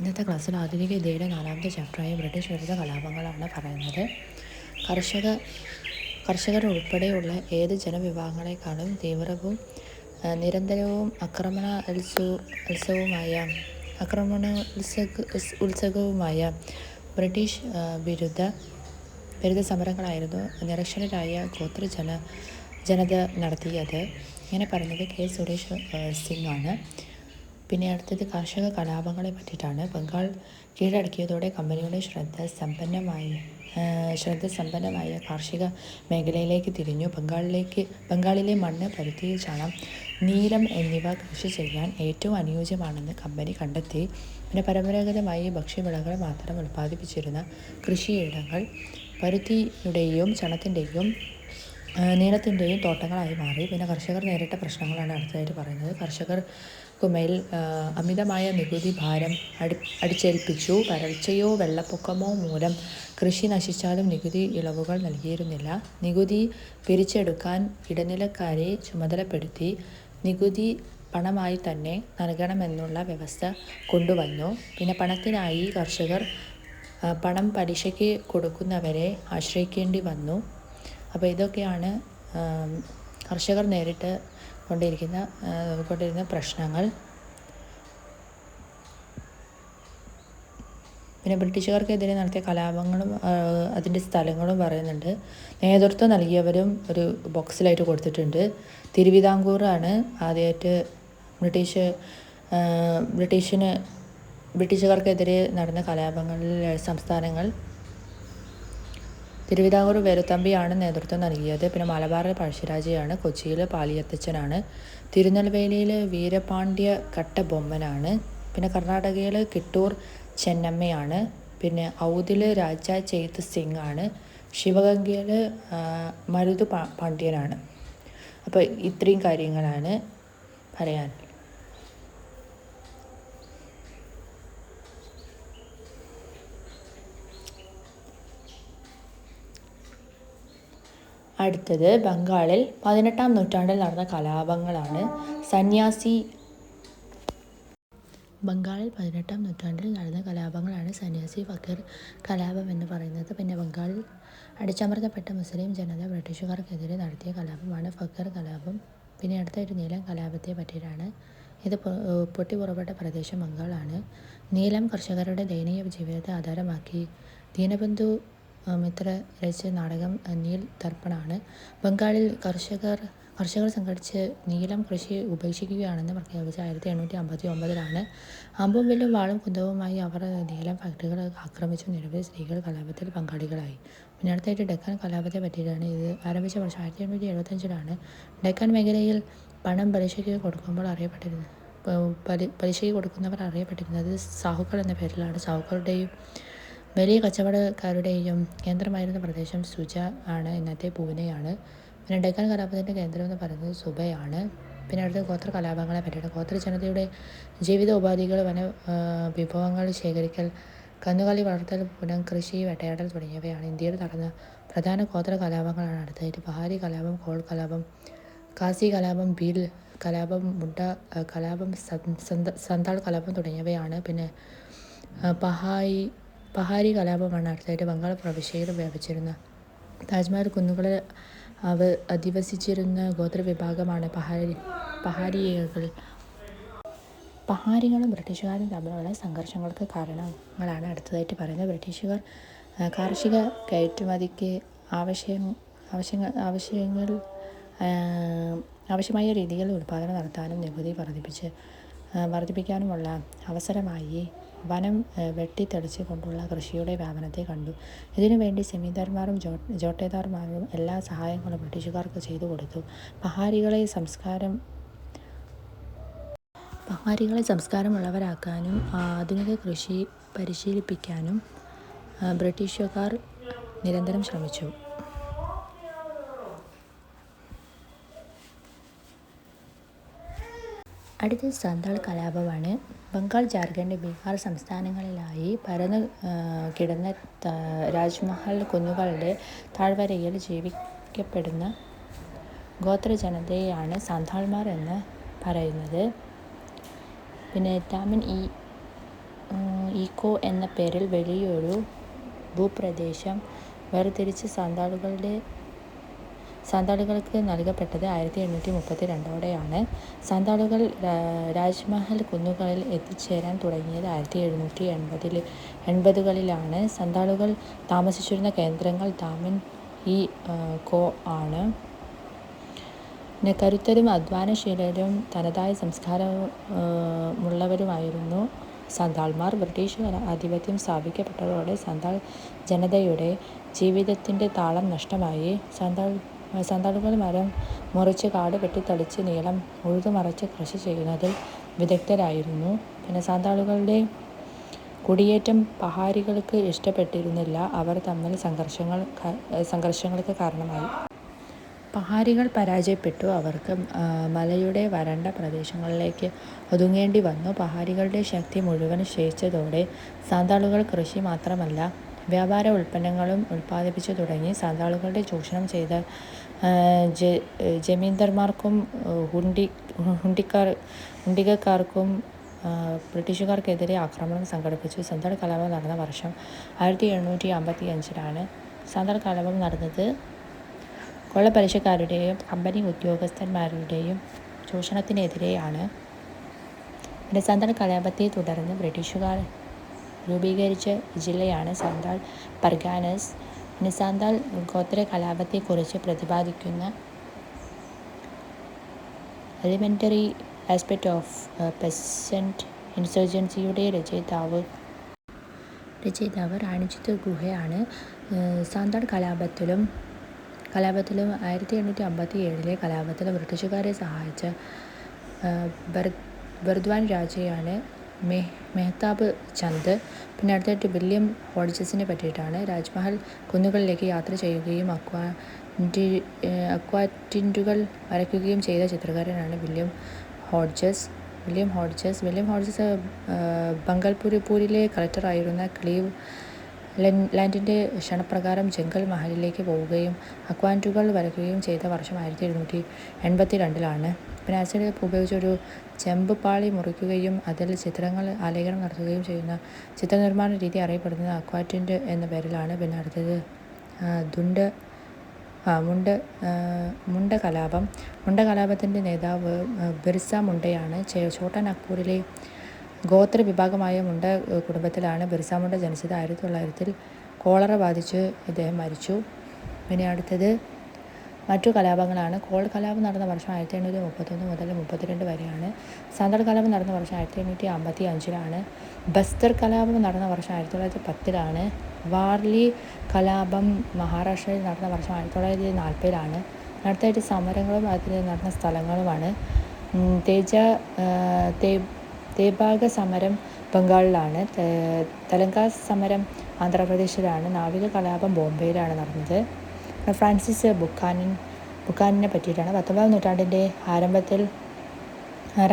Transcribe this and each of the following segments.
ഇന്നത്തെ ക്ലാസ്സിൽ ആധുനിക ഇന്ത്യയുടെ നാലാമത്തെ ചാപ്റ്ററായ ബ്രിട്ടീഷ് വിരുദ്ധ കലാപങ്ങളാണ് പറയുന്നത്. കർഷക കർഷകരുൾപ്പെടെയുള്ള ഏത് ജനവിഭാഗങ്ങളെക്കാളും തീവ്രവും നിരന്തരവും ആക്രമണ ഉത്സവവുമായ ആക്രമണ ഉത്സവവുമായ ബ്രിട്ടീഷ് വിരുദ്ധ വിരുദ്ധ സമരങ്ങളായിരുന്നു നിരക്ഷരരായ ഗോത്രജന ജനത നടത്തിയത്. ഇങ്ങനെ പറഞ്ഞത് കെ സുരേഷ് സിംഗ് ആണ്. പിന്നെ അടുത്തത് കർഷക കലാപങ്ങളെ പറ്റിയിട്ടാണ്. ബംഗാൾ കീഴടക്കിയതോടെ കമ്പനിയുടെ ശ്രദ്ധ സമ്പന്നമായി ശ്രദ്ധ സമ്പന്നമായ കാർഷിക മേഖലയിലേക്ക് തിരിഞ്ഞു. ബംഗാളിലേക്ക് ബംഗാളിലെ മണ്ണ് പരുത്തി ചണം നീലം എന്നിവ കൃഷി ചെയ്യാൻ ഏറ്റവും അനുയോജ്യമാണെന്ന് കമ്പനി കണ്ടെത്തി. പിന്നെ പരമ്പരാഗതമായി ഭക്ഷ്യവിളകൾ മാത്രം ഉൽപ്പാദിപ്പിച്ചിരുന്ന കൃഷിയിടങ്ങൾ പരുത്തിയുടെയും ചണത്തിന്റെയും നീളത്തിന്റെയും തോട്ടങ്ങളായി മാറി. പിന്നെ കർഷകർ നേരിട്ട പ്രശ്നങ്ങളാണ് അടുത്തതായിട്ട് പറയുന്നത്. കർഷകർക്കുമേൽ ആ, അമിതമായ നികുതി ഭാരം അടി അടിച്ചേൽപ്പിച്ചു. വരൾച്ചയോ വെള്ളപ്പൊക്കമോ മൂലം കൃഷി നശിച്ചാലും നികുതി ഇളവുകൾ നൽകിയിരുന്നില്ല. നികുതി പിരിച്ചെടുക്കാൻ ഇടനിലക്കാരെ ചുമതലപ്പെടുത്തി നികുതി പണമായി തന്നെ നൽകണമെന്നുള്ള വ്യവസ്ഥ കൊണ്ടുവന്നു. പിന്നെ പണത്തിനായി കർഷകർ പണം പലിശയ്ക്ക് കൊടുക്കുന്നവരെ ആശ്രയിക്കേണ്ടി വന്നു. അപ്പോൾ ഇതൊക്കെയാണ് കർഷകർ നേരിട്ട് കൊണ്ടിരിക്കുന്ന കൊണ്ടിരുന്ന പ്രശ്നങ്ങൾ. പിന്നെ ബ്രിട്ടീഷുകാർക്കെതിരെ നടത്തിയ കലാപങ്ങളും അതിന്റെ സ്ഥലങ്ങളും പറയുന്നുണ്ട്. നേതൃത്വം നൽകിയവരും ഒരു ബോക്സിലായിട്ട് കൊടുത്തിട്ടുണ്ട്. തിരുവിതാംകൂറാണ് ആദ്യമായിട്ട് ബ്രിട്ടീഷ് ബ്രിട്ടീഷിന് ബ്രിട്ടീഷുകാർക്കെതിരെ നടന്ന കലാപങ്ങളിൽ സംസ്ഥാനങ്ങൾ. തിരുവിതാംകൂർ വേലുത്തമ്പിയാണ് നേതൃത്വം നൽകിയത്. പിന്നെ മലബാറിൽ പഴശ്ശിരാജയാണ് കൊച്ചിയിൽ പാലിയത്തച്ഛനാണ് തിരുനെൽവേലിയിൽ വീരപാണ്ഡ്യ കട്ടബൊമ്മനാണ് പിന്നെ കർണാടകയിൽ കിട്ടൂർ ചെന്നമ്മയാണ് പിന്നെ ഔദിൽ രാജ ചേത്ത് സിംഗ് ആണ് ശിവഗംഗയിൽ മരുതു പാണ്ഡ്യനാണ്. അപ്പോൾ ഇത്രയും കാര്യങ്ങളാണ് പറയാൻ അടുത്തത് ബംഗാളിൽ പതിനെട്ടാം നൂറ്റാണ്ടിൽ നടന്ന കലാപങ്ങളാണ്. സന്യാസി ബംഗാളിൽ പതിനെട്ടാം നൂറ്റാണ്ടിൽ നടന്ന കലാപങ്ങളാണ് സന്യാസി ഫക്കീർ കലാപം എന്ന് പറയുന്നത്. പിന്നെ ബംഗാളിൽ അടിച്ചമർത്തപ്പെട്ട മുസ്ലിം ജനത ബ്രിട്ടീഷുകാർക്കെതിരെ നടത്തിയ കലാപമാണ് ഫക്കീർ കലാപം. പിന്നെ അടുത്ത ഒരു നീലം കലാപത്തെ പറ്റിയിട്ടാണ്. ഇത് പൊട്ടി പുറപ്പെട്ട പ്രദേശം ബംഗാളാണ്. നീലം കർഷകരുടെ ദയനീയ ജീവിതത്തെ ആധാരമാക്കി. ദീനബന്ധു മിത്ര രചിച്ച നാടകം നീൽ ദർപ്പണാണ് ബംഗാളിൽ കർഷകർ കർഷകർ സംഘടിച്ച് നീലം കൃഷി ഉപേക്ഷിക്കുകയാണെന്ന് പ്രഖ്യാപിച്ച ആയിരത്തി എണ്ണൂറ്റി അമ്പത്തി ഒമ്പതിലാണ് അമ്പും വില്ലും വാളും കുന്തവുമായി അവർ നീലം ഫാക്ടറികൾ ആക്രമിച്ചു നിരവധി സ്ത്രീകൾ കലാപത്തിൽ പങ്കാളികളായി. പിന്നെ അടുത്തായിട്ട് ഡെക്കാൻ കലാപത്തെ പറ്റിയിട്ടാണ് ഇത് ആരംഭിച്ച വർഷം ആയിരത്തി എണ്ണൂറ്റി എഴുപത്തഞ്ചിലാണ് ഡെക്കാൻ മേഖലയിൽ പണം പലിശയ്ക്ക് കൊടുക്കുമ്പോൾ പലി പലിശയ്ക്ക് കൊടുക്കുന്നവർ അറിയപ്പെട്ടിരുന്നത് സാഹുക്കൾ എന്ന പേരിലാണ്. സാഹുക്കളുടെയും വലിയ കച്ചവടക്കാരുടെയും കേന്ദ്രമായിരുന്ന പ്രദേശം സുജ ആണ്. ഇന്നത്തെ പൂനെയാണ്. പിന്നെ ഡെക്കാൻ കലാപത്തിന്റെ കേന്ദ്രം എന്ന് പറയുന്നത് സുബയാണ്. പിന്നെ അടുത്ത ഗോത്ര കലാപങ്ങളെ പറ്റിയാണ്. ഗോത്ര ജനതയുടെ ജീവിത ഉപാധികൾ വന വിഭവങ്ങൾ ശേഖരിക്കൽ കന്നുകാലി വളർത്തൽ പുനം കൃഷി വേട്ടയാടൽ തുടങ്ങിയവയാണ് ഇന്ത്യയിൽ നടന്ന പ്രധാന ഗോത്ര കലാപങ്ങളാണ് അടുത്തതായിട്ട് ബഹാരി കലാപം കോൾ കലാപം കാസി കലാപം ബിൽ കലാപം മുണ്ട കലാപം സന്ത- സന്ത- സന്താൾ കലാപം തുടങ്ങിയവയാണ്. പിന്നെ പഹായി പഹാരി കലാപമാണ് അടുത്തായിട്ട് ബംഗാൾ പ്രവിശ്യയിൽ വ്യാപിച്ചിരുന്നത് താജ്മഹൽ കുന്നുകളിൽ അവ അധിവസിച്ചിരുന്ന ഗോത്രവിഭാഗമാണ് പഹാരി പഹാരികൾ. പഹാരികളും ബ്രിട്ടീഷുകാരും തമ്മിലുള്ള സംഘർഷങ്ങൾക്ക് കാരണങ്ങളാണ് അടുത്തതായിട്ട് പറയുന്നത്. ബ്രിട്ടീഷുകാർ കാർഷിക കയറ്റുമതിക്ക് ആവശ്യം ആവശ്യങ്ങൾ ആവശ്യങ്ങൾ ആവശ്യമായ രീതിയിൽ ഉൽപ്പാദനം നടത്താനും നികുതി വർദ്ധിപ്പിച്ച് വർദ്ധിപ്പിക്കാനുമുള്ള അവസരമായി വനം വെട്ടിത്തെളിച്ചു കൊണ്ടുള്ള കൃഷിയുടെ വ്യാപനത്തെ കണ്ടു. ഇതിനുവേണ്ടി സെമീന്ദാർമാരും ജോട്ടേദാർമാരും എല്ലാ സഹായങ്ങളും ബ്രിട്ടീഷുകാർക്ക് ചെയ്തു കൊടുത്തു. പഹാരികളെ സംസ്കാരം പഹാരികളെ സംസ്കാരമുള്ളവരാക്കാനും ആധുനിക കൃഷി പരിശീലിപ്പിക്കാനും ബ്രിട്ടീഷുകാർ നിരന്തരം ശ്രമിച്ചു. അടുത്ത സന്താൾ കലാപമാണ് ബംഗാൾ ജാർഖണ്ഡ് ബീഹാർ സംസ്ഥാനങ്ങളിലായി പരന്ന് കിടന്ന രാജ്മഹൽ കുന്നുകളുടെ താഴ്വരയിൽ ജീവിക്കപ്പെടുന്ന ഗോത്രജനതയെയാണ് സന്താൾമാർ എന്ന് പറയുന്നത്. പിന്നെ താമിൻ ഈ ഈക്കോ എന്ന പേരിൽ വലിയൊരു ഭൂപ്രദേശം വേർതിരിച്ച് സാന്താളുകളുടെ സാന്താളുകൾക്ക് നൽകപ്പെട്ടത് ആയിരത്തി എണ്ണൂറ്റി മുപ്പത്തി രണ്ടോടെയാണ് സാന്താളുകൾ രാജ്മഹൽ കുന്നുകളിൽ എത്തിച്ചേരാൻ തുടങ്ങിയത് ആയിരത്തി എഴുന്നൂറ്റി എൺപതിൽ എൺപതുകളിലാണ്. സന്താളുകൾ താമസിച്ചിരുന്ന കേന്ദ്രങ്ങൾ താമൻ ഇ കോ ആണ്. കരുത്തരും അധ്വാനശീലരും തനതായ സംസ്കാരമുള്ളവരുമായിരുന്നു സന്താൾമാർ. ബ്രിട്ടീഷ് ആധിപത്യം സ്ഥാപിക്കപ്പെട്ടതോടെ സന്താൾ ജനതയുടെ ജീവിതത്തിന്റെ താളം നഷ്ടമായി. സന്താൾ സന്താളുകൾ മരം മുറിച്ച് കാട് വെട്ടിത്തളിച്ച് നീളം ഉഴുതുമറിച്ച് കൃഷി ചെയ്യുന്നതിൽ വിദഗ്ധരായിരുന്നു. പിന്നെ സാന്താളുകളുടെ കുടിയേറ്റം പഹാരികൾക്ക് ഇഷ്ടപ്പെട്ടിരുന്നില്ല. അവർ തമ്മിൽ സംഘർഷങ്ങൾ സംഘർഷങ്ങൾക്ക് കാരണമായി. പഹാരികൾ പരാജയപ്പെട്ടു. അവർക്ക് മലയുടെ വരണ്ട പ്രദേശങ്ങളിലേക്ക് ഒതുങ്ങേണ്ടി വന്നു. പഹാരികളുടെ ശക്തി മുഴുവൻ ശേഷിച്ചതോടെ സാന്താളുകൾ കൃഷി മാത്രമല്ല വ്യാപാര ഉൽപ്പന്നങ്ങളും ഉൽപ്പാദിപ്പിച്ചു തുടങ്ങി. സാന്താളുകളുടെ ചൂഷണം ചെയ്ത ജമീന്ദർമാർക്കും ഹുണ്ടി ഹുണ്ടിക്കാർ ഹുണ്ടികക്കാർക്കും ബ്രിട്ടീഷുകാർക്കെതിരെ ആക്രമണം സംഘടിപ്പിച്ചു. സന്താൾ കലാപം നടന്ന വർഷം ആയിരത്തി എണ്ണൂറ്റി അമ്പത്തി അഞ്ചിലാണ് സന്താൾ കലാപം നടന്നത്. കൊള്ളപ്പലിശക്കാരുടെയും കമ്പനി ഉദ്യോഗസ്ഥന്മാരുടെയും ചൂഷണത്തിനെതിരെയാണ് പിന്നെ സന്താൾ കലാപത്തെ തുടർന്ന് ബ്രിട്ടീഷുകാർ രൂപീകരിച്ച ജില്ലയാണ് സന്താൾ പർഗാനസ്. പിന്നെ സാന്താൾ ഗോത്ര കലാപത്തെക്കുറിച്ച് പ്രതിപാദിക്കുന്ന എലിമെന്ററി ആസ്പെക്റ്റ് ഓഫ് പെസന്റ് ഇൻസർജൻസിയുടെ രചയിതാവ് രചയിതാവ് റാണിജിത്ത് ഗുഹയാണ്. സാന്താൾ കലാപത്തിലും കലാപത്തിലും ആയിരത്തി എണ്ണൂറ്റി അമ്പത്തി ഏഴിലെ കലാപത്തിൽ ബ്രിട്ടീഷുകാരെ സഹായിച്ച ബർദ്വാൻ രാജയാണ് മെഹ് മെഹ്താബ് ചന്ദ് പിന്നെ അടുത്തായിട്ട് വില്യം ഹോഡ്ജസിനെ പറ്റിയിട്ടാണ്. രാജ്മഹൽ കുന്നുകളിലേക്ക് യാത്ര ചെയ്യുകയും അക്വാറ്റി അക്വാറ്റിന്റുകൾ വരയ്ക്കുകയും ചെയ്ത ചിത്രകാരനാണ് William Hodges William Hodges William Hodges ബംഗൽപൂരിലെ കളക്ടറായിരുന്ന ക്ലീവ് ലാൻഡിന്റെ ക്ഷണപ്രകാരം ജംഗൽ മഹലിലേക്ക് പോവുകയും അക്വാന്റുകൾ വരയ്ക്കുകയും ചെയ്ത വർഷം ആയിരത്തി എഴുന്നൂറ്റി എൺപത്തി രണ്ടിലാണ് ആസിഡ് ഉപയോഗിച്ചൊരു ചെമ്പ് പാളി മുറിക്കുകയും അതിൽ ചിത്രങ്ങൾ ആലേഖനം നടത്തുകയും ചെയ്യുന്ന ചിത്രനിർമ്മാണ രീതി അറിയപ്പെടുന്നത് അക്വാറ്റിന്റ് എന്ന പേരിലാണ്. പിന്നെ അടുത്തത് ദുണ്ട് ആ മുണ്ട് മുണ്ട കലാപം മുണ്ട കലാപത്തിന്റെ നേതാവ് ബിർസ മുണ്ടയാണ്. ചോട്ടാ നാഗ്പൂരിലെ ഗോത്ര വിഭാഗമായ മുണ്ട കുടുംബത്തിലാണ് ബിർസ മുണ്ട ജനിച്ചത്. ആയിരത്തി തൊള്ളായിരത്തിൽ കോളറ ബാധിച്ച് ഇദ്ദേഹം മരിച്ചു. പിന്നെ അടുത്തത് മറ്റു കലാപങ്ങളാണ്. കോൾ കലാപം നടന്ന വർഷം ആയിരത്തി എണ്ണൂറ്റി മുപ്പത്തൊന്ന് മുതൽ മുപ്പത്തിരണ്ട് വരെയാണ്. സാന്താൾ കലാപം നടന്ന വർഷം ആയിരത്തി എണ്ണൂറ്റി അമ്പത്തി അഞ്ചിലാണ് ബസ്തർ കലാപം നടന്ന വർഷം ആയിരത്തി തൊള്ളായിരത്തി പത്തിലാണ് വാർലി കലാപം മഹാരാഷ്ട്രയിൽ നടന്ന വർഷം ആയിരത്തി തൊള്ളായിരത്തി നാൽപ്പതിലാണ് അടുത്തായിട്ട് സമരങ്ങളും അതിൽ നടന്ന സ്ഥലങ്ങളുമാണ്. തേജ തേ തേബാഗ സമരം ബംഗാളിലാണ്. തെലങ്കാ സമരം ആന്ധ്രാപ്രദേശിലാണ്. നാവിക കലാപം ബോംബെയിലാണ് നടന്നത്. ഫ്രാൻസിസ് ബുക്കാനൻ ബുക്കാനിനെ പറ്റിയിട്ടാണ്. പത്തൊമ്പതാം നൂറ്റാണ്ടിന്റെ ആരംഭത്തിൽ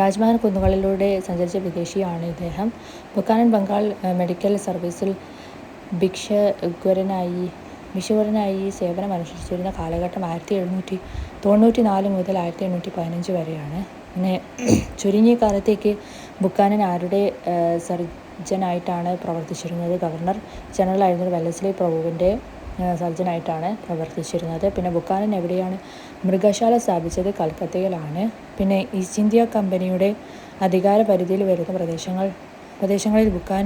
രാജ്മഹൽ കുന്നുകളിലൂടെ സഞ്ചരിച്ച വിദേശിയാണ് ഇദ്ദേഹം. ബുക്കാനൻ ബംഗാൾ മെഡിക്കൽ സർവീസിൽ ഭിക്ഷകുരനായി ഭിക്ഷകുരനായി സേവനം അനുഷ്ഠിച്ചിരുന്ന കാലഘട്ടം ആയിരത്തി എഴുന്നൂറ്റി തൊണ്ണൂറ്റി നാല് മുതൽ ആയിരത്തി എണ്ണൂറ്റി പതിനഞ്ച് വരെയാണ്. പിന്നെ ചുരുങ്ങിയ കാലത്തേക്ക് ബുക്കാനൻ ആരുടെ സർജനായിട്ടാണ് പ്രവർത്തിച്ചിരുന്നത്? ഗവർണർ ജനറൽ ആയിരുന്ന വെല്ലസ്ലി പ്രഭുവിന്റെ സർജനായിട്ടാണ് പ്രവർത്തിച്ചിരുന്നത്. പിന്നെ ബുക്കാനൻ എവിടെയാണ് മൃഗശാല സ്ഥാപിച്ചത്? കൽക്കത്തയിലാണ്. പിന്നെ ഈസ്റ്റ് ഇന്ത്യ കമ്പനിയുടെ അധികാര പരിധിയിൽ വരുന്ന പ്രദേശങ്ങൾ പ്രദേശങ്ങളിൽ ബുക്കാൻ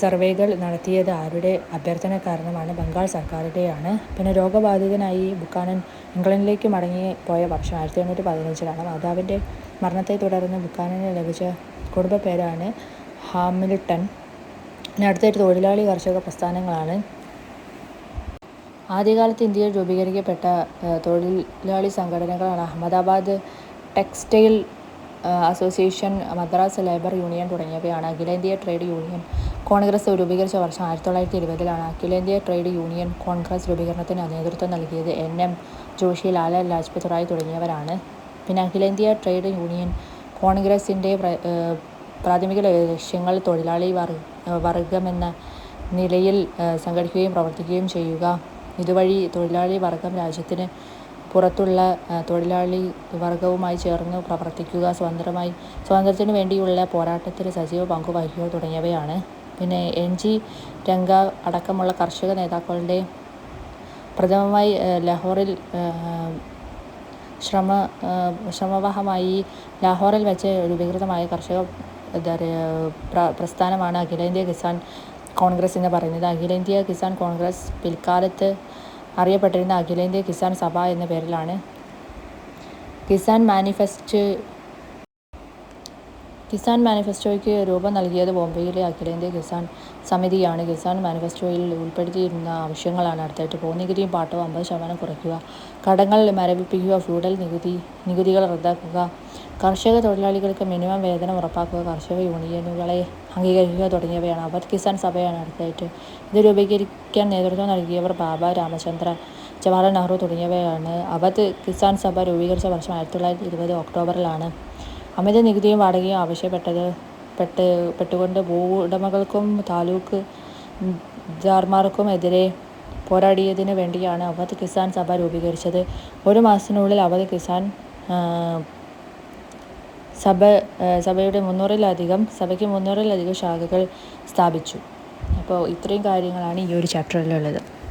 സർവേകൾ നടത്തിയത് ആരുടെ അഭ്യർത്ഥന കാരണമാണ്? ബംഗാൾ സർക്കാരുടെയാണ്. പിന്നെ രോഗബാധിതനായി ബുക്കാനൻ ഇംഗ്ലണ്ടിലേക്ക് മടങ്ങി പോയ വർഷം ആയിരത്തി എണ്ണൂറ്റി പതിനഞ്ചിലാണ് മാതാവിന്റെ മരണത്തെ തുടർന്ന് ബുക്കാനന് ലഭിച്ച കുടുംബ പേരാണ് ഹാമിൽട്ടൺ. പിന്നെ അടുത്തായിട്ട് തൊഴിലാളി കർഷക പ്രസ്ഥാനങ്ങളാണ്. ആദ്യകാലത്ത് ഇന്ത്യയിൽ രൂപീകരിക്കപ്പെട്ട തൊഴിലാളി സംഘടനകളാണ് Ahmedabad textile association Madras labour union തുടങ്ങിയവയാണ്. അഖിലേന്ത്യാ ട്രേഡ് യൂണിയൻ കോൺഗ്രസ് രൂപീകരിച്ച വർഷം ആയിരത്തി തൊള്ളായിരത്തി ഇരുപതിലാണ് അഖിലേന്ത്യാ ട്രേഡ് യൂണിയൻ കോൺഗ്രസ് രൂപീകരണത്തിന് നേതൃത്വം നൽകിയത് എൻ എം ജോഷി ലാല ലാജ്പത് റായ് തുടങ്ങിയവരാണ്. പിന്നെ അഖിലേന്ത്യാ ട്രേഡ് യൂണിയൻ കോൺഗ്രസിന്റെ പ്രാഥമിക ലക്ഷ്യങ്ങൾ തൊഴിലാളി വർഗമെന്ന നിലയിൽ സംഘടിക്കുകയും പ്രവർത്തിക്കുകയും ചെയ്യുക. ഇതുവഴി തൊഴിലാളി വർഗം രാജ്യത്തിന് പുറത്തുള്ള തൊഴിലാളി വർഗവുമായി ചേർന്ന് പ്രവർത്തിക്കുക സ്വതന്ത്രമായി സ്വാതന്ത്ര്യത്തിന് വേണ്ടിയുള്ള പോരാട്ടത്തിൽ സജീവ പങ്കു വഹിക്കുക തുടങ്ങിയവയാണ്. പിന്നെ എൻ. ജി. രംഗ അടക്കമുള്ള കർഷക നേതാക്കളുടെ പ്രഥമമായി ലാഹോറിൽ ശ്രമ ശ്രമവഹമായി ലാഹോറിൽ വെച്ച് രൂപീകൃതമായ കർഷക പ്രസ്ഥാനമാണ് അഖിലേന്ത്യാ കിസാൻ കോൺഗ്രസ് എന്ന് പറയുന്നത് അഖിലേന്ത്യാ കിസാൻ കോൺഗ്രസ് പിൽക്കാലത്ത് അറിയപ്പെട്ടിരുന്ന അഖിലേന്ത്യാ കിസാൻ സഭ എന്ന പേരിലാണ്. കിസാൻ മാനിഫെസ്റ്റ് കിസാൻ മാനിഫെസ്റ്റോയ്ക്ക് രൂപം നൽകിയത് ബോംബെയിലെ അഖിലേന്ത്യാ കിസാൻ സമിതിയാണ്. കിസാൻ മാനിഫെസ്റ്റോയിൽ ഉൾപ്പെടുത്തിയിരുന്ന ആവശ്യങ്ങളാണ് അടുത്തായിട്ട് ഭൂനികുതിയും പാട്ടവും അമ്പത് ശതമാനം കുറയ്ക്കുക കടങ്ങൾ മരവിപ്പിക്കുക ഫ്യൂഡൽ നികുതി നികുതികൾ റദ്ദാക്കുക കർഷക തൊഴിലാളികൾക്ക് മിനിമം വേതനം ഉറപ്പാക്കുക കർഷക യൂണിയനുകളെ അംഗീകരിക്കുക തുടങ്ങിയവയാണ്. അവർ കിസാൻ സഭയാണ് അടുത്തായിട്ട് ഇത് രൂപീകരിക്കാൻ നേതൃത്വം നൽകിയവർ ബാബ രാമചന്ദ്ര ജവഹർലാൽ നെഹ്റു തുടങ്ങിയവയാണ്. അവധ് കിസാൻ സഭ രൂപീകരിച്ച വർഷം ആയിരത്തി തൊള്ളായിരത്തി ഇരുപത് ഒക്ടോബറിലാണ് അമിത നികുതിയും വാടകയും ആവശ്യപ്പെട്ടത് പെട്ട് പെട്ടുകൊണ്ട് ഭൂ ഉടമകൾക്കും താലൂക്ക് ജാർമാർക്കും എതിരെ പോരാടിയതിന് വേണ്ടിയാണ് അവധ് കിസാൻ സഭ രൂപീകരിച്ചത്. ഒരു മാസത്തിനുള്ളിൽ അവധ് കിസാൻ സഭ സഭയുടെ മുന്നൂറിലധികം സഭയ്ക്ക് മുന്നൂറിലധികം ശാഖകൾ സ്ഥാപിച്ചു. അപ്പോൾ ഇത്രയും കാര്യങ്ങളാണ് ഈ ഒരു ചാപ്റ്ററിലുള്ളത്.